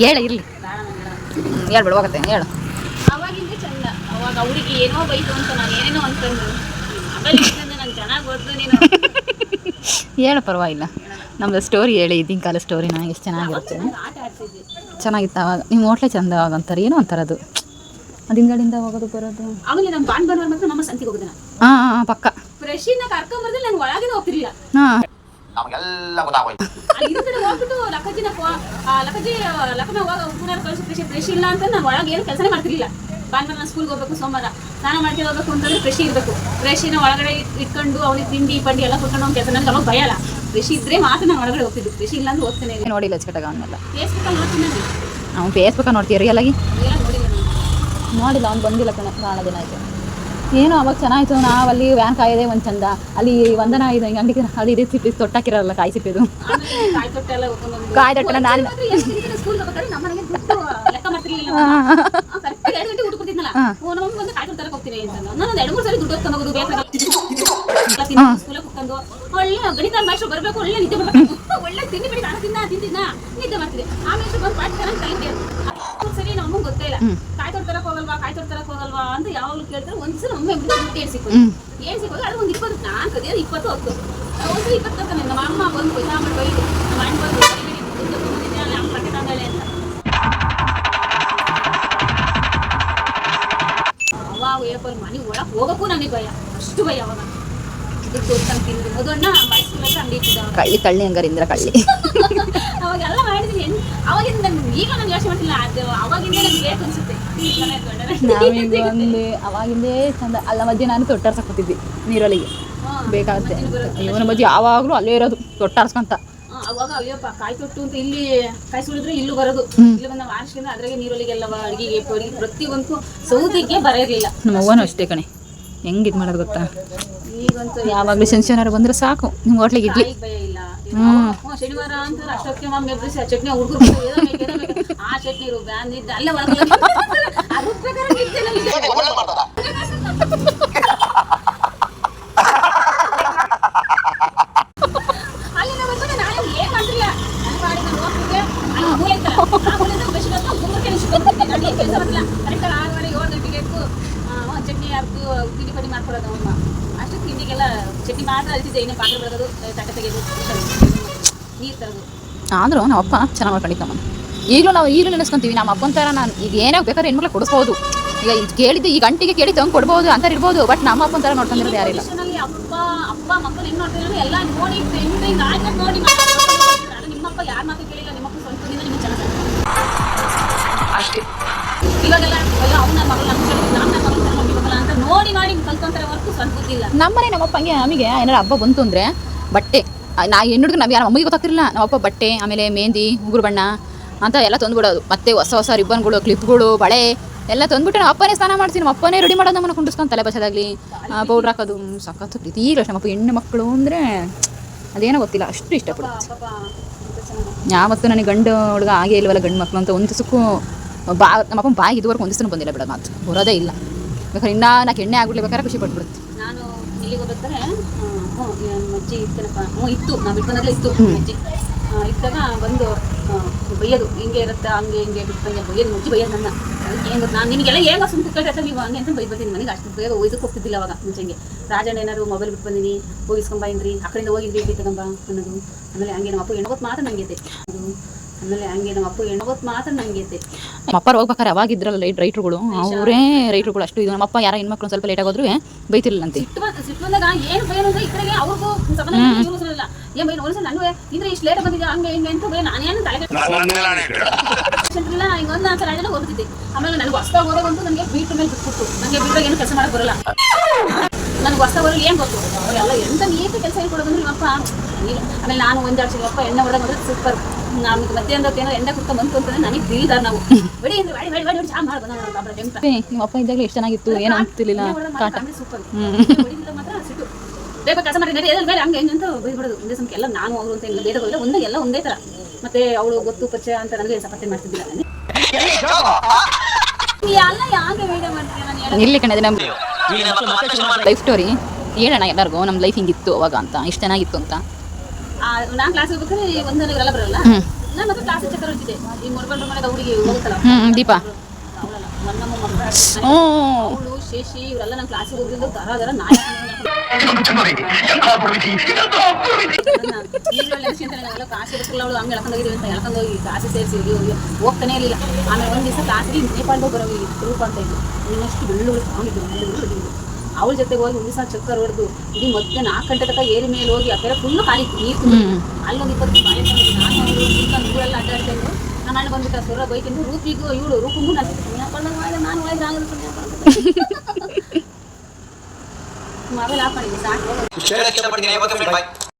ಹೇಳ ಇರಲಿ. ಹೇಳ್ಬೇಡ ಹೋಗತ್ತೆ ಹೇಳು. ಅವಾಗಿಂದ ಚಂದ. ಅವಾಗ ಅವ್ರಿಗೆ ಏನೋ ಬೈತು ಅಂತ ನಾನು ಏನೇನೋ ಅಂತಂದು ನಂಗೆ ಚೆನ್ನಾಗಿ ನೀನು. ಹೇಳು ಪರವಾಗಿಲ್ಲ. ನಮ್ದು ಸ್ಟೋರಿ ಹೇಳಿ ಇದ್ದಿನ ಕಾಲ ಸ್ಟೋರಿನ ಎಷ್ಟು ಚೆನ್ನಾಗಿರುತ್ತೆ. ಚೆನ್ನಾಗಿತ್ತು ಅವಾಗ. ನಿಮ್ಮ ಹೋಟ್ಲೇ ಚಂದ ಅವಾಗ ಅಂತಾರೆ ಏನೋ ಅಂತಾರೆ ಅದು. ಅದು ಹಿಂದ್ಗಡೆಯಿಂದ ಹೋಗೋದು ಬರೋದು. ಆಮೇಲೆ ನಮ್ಮ ಬಾಂಡ್ ಬರುವಾಗ ಮಾತ್ರ ನಮ್ಮ ಸಂತಿಗೆ ಹೋಗುದು ಹಾಂ ಹಾಂ ಪಕ್ಕ. ಫ್ರೆಶಿನ ನಾನು ಒಳಗೆ ಹೋಗ್ತಿರ್ಲಿಲ್ಲ. ಹಾಂ. ನಮಗೆಲ್ಲ ಗೊತ್ತಾಗೋಯ್ತು ಆ ಲಕ್ಕಜ್ಜಿ ಲಕ್ಕನ ಹೋಗ ಉಪ್ಪುನಾರ ಕಳಿಸಿ ಫ್ರೆಶ್ ಫ್ರೆಶ್ ಇಲ್ಲ ಅಂತ ನಾನು ಒಳಗೆ ಏನು ಕೆಲಸನೇ ಮಾಡ್ತಿರ್ಲಿಲ್ಲ. ಭಾನುವಾರ ನಾನು ಸ್ಕೂಲ್ಗೆ ಹೋಗ್ಬೇಕು ಸೋಮವಾರ ಸ್ನಾನ ಮಾಡ್ಕೊಂಡು ಹೋಗ್ಬೇಕು ಅಂತಂದ್ರೆ ಫ್ರೆಶ್ ಇರಬೇಕು. ಫ್ರೆಶಿನ ಒಳಗಡೆ ಇಟ್ಕೊಂಡು ಅವನಿಗೆ ತಿಂಡಿ ಪಂಡಿ ಎಲ್ಲ ಕೊಟ್ಕೊಂಡು ಅವ್ನ ಕೆಲಸ ನನಗೆ ಅವಾಗ ಭಯ ಅಲ್ಲ. ಫ್ರೆಶ್ ಇದ್ರೆ ಮಾತ್ರ ನಾನು ಒಳಗಡೆ ಹೋಗ್ತಿದ್ದು. ಫ್ರೆಶ್ ಇಲ್ಲ ಅಂದ್ರೆ ಹೋಗ್ತೇನೆ ನೋಡಿಲ್ಲ ಚಟಗ ಅವನ್ನೆಲ್ಲ ಫೇಸ್ಬುಕ್ಕಲ್ಲಿ ನೋಡ್ತೀನಿ ನಾನು. ಅವ್ನು ಫೇಸ್ಬುಕ್ಕ ನೋಡ್ತೀವಿ ರೀ ಆಗಿ? ಎಲ್ಲ ನೋಡಿಲ್ಲ ಅವ್ನು ಬಂದಿಲ್ಲ ಕಣ ದಿನ ಆಯ್ತು. ಏನೋ ಅವಾಗ ಚೆನ್ನಾಗಿತ್ತು ನಾವು ಅಲ್ಲಿ ವ್ಯಾನ್ ಕಾಯಿದೆ ಒಂದು ಚಂದ. ಅಲ್ಲಿ ವಂದನ ಇದು ಹಿಂಗೆ ಅಂಗಡಿ ಅದು ಇದೆ ಸಿಪ್ಪಿ ತೊಟ್ಟಾಕಿರಲ್ಲ ಕಾಯಿ ಸಿಪ್ಪಿದು. ಕಾಯಿ ತೊಟ್ಟೆ ಎಲ್ಲ ಕಾಯಿ ತೊಟ್ಟೆನ ನಾನು ಒಳ್ಳೆ ಗಣಿತ ಮಾಸ್ಟರ್ ಬರಬೇಕು ಒಳ್ಳೆ ನಿದ್ದೆ ಒಳ್ಳೆ ತಿಂಡಿ ಬಿಡಿ ನಾನು ತಿನ್ನ ತಿಂದಿದ್ನ? ನಿದ್ದೆ ಮಾಡ್ತಿದ್ದೆ. ಆಮೇಲೆ ಬಂದು ಪಾಠ ಚೆನ್ನಾಗಿ ಕಲಿತೆ. ಸರಿ ನಮಗೂ ಗೊತ್ತೇ ಇಲ್ಲ ಕಾಯಿ ತೊಟ್ಟು ತರಕ್ಕೆ ಹೋಗಲ್ವಾ ಕಾಯಿ ತೊಟ್ಟು ತರಕ್ಕೆ ಹೋಗಲ್ವಾ ಅಂತ ಯಾವಾಗಲೂ ಕೇಳ್ತಾರೆ ಒಂದ್ಸಲ ಒಮ್ಮೆ ದುಡ್ಡು ಏರ್ಸಿಕೊಂಡು ಹ್ಮ್. ಏರ್ಸಿಕೊಂಡು ಅದು ಒಂದು ಇಪ್ಪತ್ತು ನಾಲ್ಕು ಅದೇ ಇಪ್ಪತ್ತು ಹತ್ತು. ಒಂದು ಇಪ್ಪತ್ತು ಹತ್ತು ನಮ್ಮ ಅಮ್ಮ ಬಂದು ಕೊಯ್ತಾ ಮಾಡಿ ಬೈದು ನಮ್ಮ ಅಣ್ಣ ಬಂದು ಮನೆ ಒಳಗೆ ಹೋಗಕ್ಕೂ ನನಗೆ ಭಯ. ಅಷ್ಟು ಭಯ ಅವಾಗ. ಕಳ್ಳಿ ಕಳ್ಳಿ ಹಂಗಾರೆ ಇಂದ್ರ ಕಳ್ಳಿ. ಅವಾಗೆಲ್ಲ ಮಾಡಿದೀನಿ. ಅವಾಗಿಂದ ಈಗ ನಾನು ಯೋಚನೆ ಮಾಡ್ತಿಲ್ಲ ಅದು ಅವಾಗಿಂದ ನನಗೆ ಬೇಕು ಅನ್ಸುತ್ತೆ. ಈ ಮನೆ ಗಂಡನ ನಾವೀಗ ಒಂದು ಅವಾಗಿಂದೇ ಚಂದ ಅಲ್ಲ ಮಧ್ಯೆ ನಾನು ತೊಟ್ಟಾರ್ಸಕ್ ಕೂತಿದ್ವಿ ನೀರೊಳಗೆ ಬೇಕಾಗುತ್ತೆ. ಇವನ ಮಧ್ಯೆ ಯಾವಾಗಲೂ ಅಲ್ಲೇ ಇರೋದು ತೊಟ್ಟಾರ್ಸ್ಕೊಂತ ಅವಾಗ ಅಯ್ಯಪ್ಪ ಕಾಯಿ ತೊಟ್ಟು ಅಂತ ಇಲ್ಲಿ ಕಾಯಿ ಸುಳಿದ್ರೆ ಇಲ್ಲೂ ಬರೋದು. ಇಲ್ಲಿ ಬಂದ ವಾರ್ಷಿಕ ಅದ್ರಾಗೆ ನೀರೊಳಗೆಲ್ಲವ ಅಡಿಗೆಗೆ ಪಡಿಗೆ ಪ್ರತಿಯೊಂದು ಸೌದಿಗೆ ಬರೋದಿಲ್ಲ. ನಮ್ಮ ಅವ್ವನೂ ಅಷ್ಟೇ ಕಣೆ. ಹೆಂಗೆ ಇದು ಮಾಡೋದು ಗೊತ್ತಾ? ಈಗಂತೂ ಯಾವಾಗಲೂ ಶನಿವಾರ ಬಂದ್ರೆ ಸಾಕು. ನಿಮ್ಮ ಹೋಟ್ಲಿಗೆ ಇಡ್ಲಿ. ಶನಿವಾರ ಅಂತ ಅಷ್ಟೊತ್ತಿಗೆ ಮಮ್ಮಿ ಎಬ್ಬಿಸಿ ಆ ಚಟ್ನಿ ಹುಡುಗರು ಆ ಚಟ್ನಿ ರು ಬ್ಯಾನ್ ಇದ್ದ ಅಲ್ಲೇ ಒಳಗೆ ಅದ್ರ ಪ್ರಕಾರ ನಿದ್ದೆ ಒಂದ್ ಚಟ್ನಿ ಯಾರ್ದು ತಿಂಡಿ ಪಡಿ ಅಮ್ಮ ಅಷ್ಟು ತಿಂಡಿಗೆಲ್ಲ ಚಟ್ನಿ ಮಾತ್ರ ಅರಿತಿದ್ದೆ ಇನ್ನೇ ಪಾತ್ರೆ ಬೆಳಗೋದು ತಟ್ಟೆ ತೆಗೆದು ನೀರು ತರೋದು. ಆದರೂ ನಮ್ಮ ಅಪ್ಪ ಚೆನ್ನಾಗಿ ಮಾಡ್ಕೊಂಡಿದ್ದಮ್ಮ ಈಗಲೂ ನಾವು ಈಗಲೂ ನೆನೆಸ್ಕೊಂತೀವಿ. ನಮ್ಮ ಅಪ್ಪನ ಥರ ನಾನು ಈಗ ಏನೇ ಬೇಕಾದ್ರೆ ಹೆಣ್ಮಕ್ಳು ಕೊಡಿಸ್ಬೋದು. ಈಗ ಇದು ಕೇಳಿದ್ದು ಈ ಗಂಟಿಗೆ ಕೇಳಿ ಹಂಗೆ ಕೊಡ್ಬೋದು ಅಂತ ಇರ್ಬೋದು. ಬಟ್ ನಮ್ಮ ಅಪ್ಪನ ಥರ ನೋಡ್ಕೊಂಡಿರೋದು ಯಾರಿಲ್ಲ. ಅಪ್ಪ ಅಪ್ಪ ಮಕ್ಕಳು ಹೆಂಗ್ ನೋಡ್ತಿದ್ರು ಎಲ್ಲ ನೋಡಿ ನೋಡಿ ನಾನು ನಿಮ್ಮಪ್ಪ ಯಾರ ಮಾತು ಕೇಳಿಲ್ಲ ನಿಮ್ಮಪ್ಪ ಸ್ವಂತದಿಂದ ನಿಮ್ಗೆ ಚೆನ್ನಾಗಿ ಅಷ್ಟೇ. ಇವಾಗೆಲ್ಲ ಅವನ ಮಗಳು ನಮ್ಮ ನಾನು ನನ್ನ ಮಗಳು. ನೋಡಿ ಮಾಡಿ ಕಲ್ಕೊಂತಾರೆ ಹೊರತು ನಮ್ಮನೆ ನಮ್ಮಪ್ಪ ಹಂಗೆ ನಮಗೆ ಏನಾರು ಹಬ್ಬ ಬಂತು ಅಂದರೆ ಬಟ್ಟೆ. ನಾ ಹೆಣ್ಣು ಹುಡುಗ ಯಾರು ಅಮ್ಮಗೆ ಗೊತ್ತಾಗ್ತಿರಲಿಲ್ಲ. ನಮ್ಮಪ್ಪ ಬಟ್ಟೆ ಆಮೇಲೆ ಮೆಹಂದಿ ಉಗುರು ಬಣ್ಣ ಅಂತ ಎಲ್ಲ ತಂದ್ಬಿಡೋದು. ಮತ್ತೆ ಹೊಸ ಹೊಸ ರಿಬ್ಬನ್ಗಳು ಕ್ಲಿಪ್ಗಳು ಬಳೆ ಎಲ್ಲ ತಂದ್ಬಿಟ್ಟು ನಮ್ಮ ಅಪ್ಪನೇ ಸ್ನಾನ ಮಾಡ್ತೀನಿ ನಮ್ಮ ಅಪ್ಪನೇ ರೆಡಿ ಮಾಡೋದು ನಮ್ಮನ್ನು ಕುಂಡಿಸ್ಕೊಂಡು ತಲೆ ಬಸದಾಗಲಿ. ಪೌಡ್ರ್ ಹಾಕೋದು ಸಖತ್ತು ಪ್ರೀತಿ ಈಗ ಅಷ್ಟೇ ನಮ್ಮಪ್ಪ ಹೆಣ್ಣು ಮಕ್ಕಳು ಅಂದರೆ ಅದೇನೋ ಗೊತ್ತಿಲ್ಲ ಅಷ್ಟು ಚೆನ್ನಾಗಿ. ಯಾವತ್ತೂ ನನಗೆ ಗಂಡು ಹುಡುಗ ಆಗೇ ಇಲ್ವಲ್ಲ ಗಂಡು ಮಕ್ಕಳು ಅಂತ ಒಂದು ಸುಕ್ಕು ಬಾ ನಮ್ಮಪ್ಪ ಬಾಯಿಗೆ ಇದುವರೆಗೂ ಒಂದು ದಿವಸ ಬಂದಿಲ್ಲ ಬಿಡೋದು ಮಾತು. ಬರೋದೇ ಇಲ್ಲ. ಬೇಕಾದ್ರೆ ಇನ್ನೂ ನಾಲ್ಕು ಎಣ್ಣೆ ಆಗ್ಬಿಡ್ಬೇಕಾದ್ರೆ ಖುಷಿ ಪಟ್ಬಿಡುತ್ತೆ. ನಾನು ಇಲ್ಲಿಗೆ ಹೋಗ್ಬೇಕಾದ್ರೆ ಹ್ಞೂ ಅಜ್ಜಿ ಇತ್ತನಪ್ಪ ಹ್ಞೂ ಇತ್ತು ನಾವು ಬಿಟ್ಕೊಂಡಾಗಲೇ ಇತ್ತು ಅಜ್ಜಿ. ಇದ್ದಾಗ ಬಂದು ಬೈಯೋದು ಹಿಂಗೆ ಇರುತ್ತೆ ಹಂಗೆ ಹಿಂಗೆ ಬಿಟ್ಕೊಂಡೆ ಬೈಯೋದು ಮುಚ್ಚಿ ಬೈಯೋದು ನನ್ನ. ಏನು ನಾನು ನಿಮಗೆಲ್ಲ ಹೇಗ ಸುಮ್ಮನೆ ಕುತ್ಕೊಳ್ತಾ ನೀವು ಹಂಗೆ ಅಂತ ಬೈಬರ್ತೀನಿ ನನಗೆ ಮನೆಗೆ ಅಷ್ಟು ಬೇಗ ಒಯ್ದಕ್ಕೆ ಹೋಗ್ತಿದ್ದಿಲ್ಲ ಅವಾಗ ಮುಂಚೆಗೆ. ರಾಜಣ್ಣ ಏನಾದ್ರು ಮೊಬೈಲ್ ಬಿಟ್ಟು ಬಂದಿನಿ ಹೋಗಿ ಆಕಡೆ ಆ ಕಡೆಯಿಂದ ಹೋಗಿದ್ರಿ ತಗೊಂಬ ಅನ್ನೋದು. ಆಮೇಲೆ ಹಂಗೆ ನಮ್ಮ ಅಪ್ಪ ಹೆಣ್ಣವತ್ತು ಮಾತ್ರ ನಂಗೆ ಐತೆ ಅದು ಆಮೇಲೆ ಹಂಗೆ ನಮ್ಮ ಅಪ್ಪ ಹೆಣ್ಣವತ್ತು ಮಾತ್ರ ನಂಗೆ ನಮ್ಮ ಅಪ್ಪ ಹೋಗ್ಬೇಕಾರೆ ಅವಾಗ ಇದ್ರಲ್ಲ ರೈಟ್ ರೈಟ್ರುಗಳು. ಅವರೇ ರೈಟ್ರುಗಳು ಅಷ್ಟು ಇದು. ನಮ್ಮಪ್ಪ ಯಾರ ಹೆಣ್ಮಕ್ಳು ಸ್ವಲ್ಪ ಲೇಟ್ ಆಗೋದ್ರು ಬೈತಿರ್ಲಿಲ್ಲ ಅಂತ ಸಿಟ್ಟು ಬಂತು ಸಿಟ್ಟು ಬಂದಾಗ ಏನು ಭಯ ಅಂದ್ರೆ ಈ ಕಡೆಗೆ ಅವ್ರಿಗೂ ಇಲ್ಲ ಏನ್ ಇದ್ರೆ ಇಷ್ಟು ಲೇಟ್ ಬಂದಿದೆ ಹಂಗೆ ಹಿಂಗೆ ಅಂತ ನಾನೇನು ತಲೆ ಇಲ್ಲ ಈಗ ಒಂದು ನಾಲ್ಕು ಹೋಗ್ತಿದ್ದೆ ಆಮೇಲೆ ನನಗೆ ಹೊಸ್ದಾಗ ಹೋದಾಗಂತೂ ನನಗೆ ಬೀಟ್ ಮೇಲೆ ಬಿಟ್ಬಿಟ್ಟು ನನಗೆ ಬೀಟಾಗ ಏನು ಕೆಲಸ ಮಾಡಕ್ ಬರಲ್ಲ. ನನಗೆ ಹೊಸ ಬರಲ್ಲ ಏನು ಗೊತ್ತು? ಅವರೆಲ್ಲ ಎಂತ ನೀಟ್ ಕೆಲಸ ಹೇಳ್ಕೊಡೋದಂದ್ರೆ ನಿಮ್ಮಪ್ಪ ಇಲ್ಲ ಆಮೇಲೆ ನಾನು ಒಂದೆರಡು ಸಿಗಪ್ಪ ಅಪ್ಪ ಎಣ್ಣೆ ಹೊಡೆದ ನೋಡಿದ್ರೆ ಸೂಪರ್ ನಮ್ಗೆ ಮಧ್ಯಾಹ್ನ ಏನೋ ಎಣ್ಣೆ ಕುಟ್ಟ ಬಂತು ಅಂತಂದ್ರೆ ನನಗೆ ತಿಳಿದಾರ ನಾವು. ಬಡಿ ಅಂದ್ರೆ ಬಡಿ ಬಡಿ ಬಡಿ ಚಾ ಮಾಡಿ ಬಂದ ನಮ್ಮ ಅಪ್ಪ ಇದ್ದಾಗಲೇ ಎಷ್ಟು ಚೆನ್ನಾಗಿತ್ತು ಏನು ಆಗ್ತಿರ್ಲಿಲ್ಲ ಕಾಟ. ಸೂಪರ್ ಮಾತ್ರ ಸಿಟ್ಟು. ಬೇಗ ಕೆಲಸ ಮಾಡಿ ನಡಿ ಎಲ್ಲಿ ಬೇರೆ ಹಂಗೆ ಹೆಂಗೆ ಅಂತ ಬೈಬಿಡೋದು ಒಂದೇ ಸಮಕ್ಕೆ ಎಲ್ಲ ನಾನು ಅವರು ಅಂತ ಇಲ್ಲ ಬೇರೆ ಹೋಗಿಲ್ಲ ಒಂದೇ ಎಲ್ಲ ಒಂದೇ ಥರ ಮತ್ತೆ ಅವಳು ಗೊತ್ತು ಪರಿಚಯ ಅಂತ ನನಗೆ ಸಪತ್ತೆ ಮಾಡ್ತಿದ್ದಿಲ್ಲ ನಾನು. ಎಲ್ಲ ಯಾಕೆ ವಿಡಿಯೋ ಮಾಡ್ತೀಯ ನಾನು ಇಲ್ಲಿ ಕಣದೆ ನಮ್ಮ ಲೈಫ್ ಸ್ಟೋರಿ ಹೇಳೋಣ ಎಲ್ಲರಿಗೂ ನಮ್ಮ ಲೈಫ್ ಹಿಂಗಿತ್ತು ಅವಾಗ ಅಂತ ಇಷ್ಟು ಚೆನ್ನಾಗಿತ್ತು ಅಂತ. ನಾನು ಕ್ಲಾಸ್ ಹೋಗ್ಬೇಕಾದ್ರೆ ಒಂದನೇ ಎಲ್ಲ ಬರಲ್ಲ. ನಾನು ಮತ್ತೆ ಕ್ಲಾಸ್ ಹತ್ರ ಇದ್ದಿದ್ದೆ ಈ ಮನೆದ ಹುಡುಗಿ ಹೋಗುತ್ತಲ್ಲ ಹ್ಞೂ ದೀಪ. ಅವಳು ಶೇಷಿ ಇವರೆಲ್ಲ ನನ್ನ ಕ್ಲಾಸಿಗೆ ಹೋಗಿದ್ದು ದರ ದರ ನಾಯಿ ನಾವೆಲ್ಲ ಕಾಸು ಇರ್ತಿಲ್ಲ ಅವಳು ಹಂಗೆ ಅಂತ ಎಳ್ಕೊಂಡು ಹೋಗಿ ಸೇರಿಸಿ ಹೋಗ್ತಾನೆ ಇರಲಿಲ್ಲ. ಆಮೇಲೆ ಒಂದು ದಿವಸ ಕ್ಲಾಸಿಗೆ ನೇಪಾಳದಾಗ ಬರೋ ಅಂತ ಇನ್ನಷ್ಟು ಬೆಳ್ಳುಳ್ಳಿ ತಗೊಂಡಿದ್ದು ಅವಳ ಜೊತೆಗೆ ಹೋಗಿ ಒಂದು ಸಾವಿರ ಚಕ್ಕರ್ ಹೊಡೆದು ಇಡೀ ಮತ್ತೆ ನಾಲ್ಕು ಗಂಟೆ ತನಕ ಏರಿ ಮೇಲೆ ಹೋಗಿ ಆ ಕಡೆ ಫುಲ್ಲು ಖಾಲಿ ನೀರು. ಅಲ್ಲೊಂದು ಇಪ್ಪತ್ತು ಬಾಯಿ ನಾನು ಊರೆಲ್ಲ ಅಡ್ಡಾಡ್ಕೊಂಡು ನಾನು ಅಣ್ಣ ಬಂದ್ಬಿಟ್ಟ ಸುರ ಬೈಕಿಂದು ರೂಪಿಗೂ ಇವಳು ರೂಪಂಗೂ ನಾನು ಸಮಯ ನಾನು ಒಳಗೆ ಆಗಲ್ಲ ಸಮಯ ಆಫ್ ಮಾಡಿದ್ದೆ ಸಾಕು